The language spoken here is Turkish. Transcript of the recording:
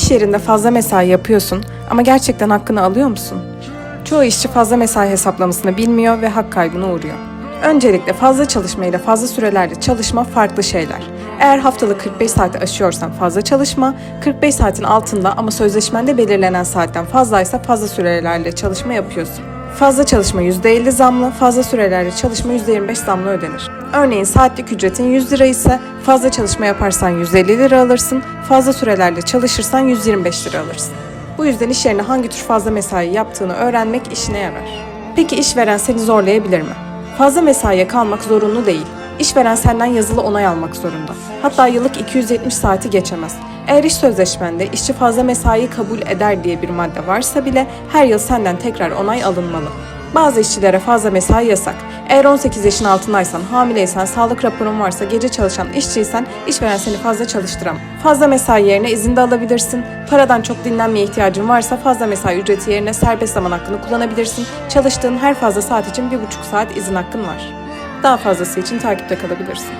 İş yerinde fazla mesai yapıyorsun ama gerçekten hakkını alıyor musun? Çoğu işçi fazla mesai hesaplamasını bilmiyor ve hak kaybına uğruyor. Öncelikle fazla çalışma ile fazla sürelerde çalışma farklı şeyler. Eğer haftalık 45 saati aşıyorsan fazla çalışma, 45 saatin altında ama sözleşmende belirlenen saatten fazlaysa fazla sürelerle çalışma yapıyorsun. Fazla çalışma %50 zamlı, fazla sürelerle çalışma %25 zamlı ödenir. Örneğin saatlik ücretin 100 lira ise fazla çalışma yaparsan 150 lira alırsın, fazla sürelerle çalışırsan 125 lira alırsın. Bu yüzden iş yerine hangi tür fazla mesai yaptığını öğrenmek işine yarar. Peki işveren seni zorlayabilir mi? Fazla mesaiye kalmak zorunlu değil. İşveren senden yazılı onay almak zorunda. Hatta yıllık 270 saati geçemez. Eğer iş sözleşmende işçi fazla mesai kabul eder diye bir madde varsa bile her yıl senden tekrar onay alınmalı. Bazı işçilere fazla mesai yasak. Eğer 18 yaşın altındaysan, hamileysen, sağlık raporun varsa, gece çalışan işçiysen işveren seni fazla çalıştıramaz. Fazla mesai yerine izin de alabilirsin. Paradan çok dinlenmeye ihtiyacın varsa fazla mesai ücreti yerine serbest zaman hakkını kullanabilirsin. Çalıştığın her fazla saat için bir buçuk saat izin hakkın var. Daha fazlası için takipte kalabilirsin.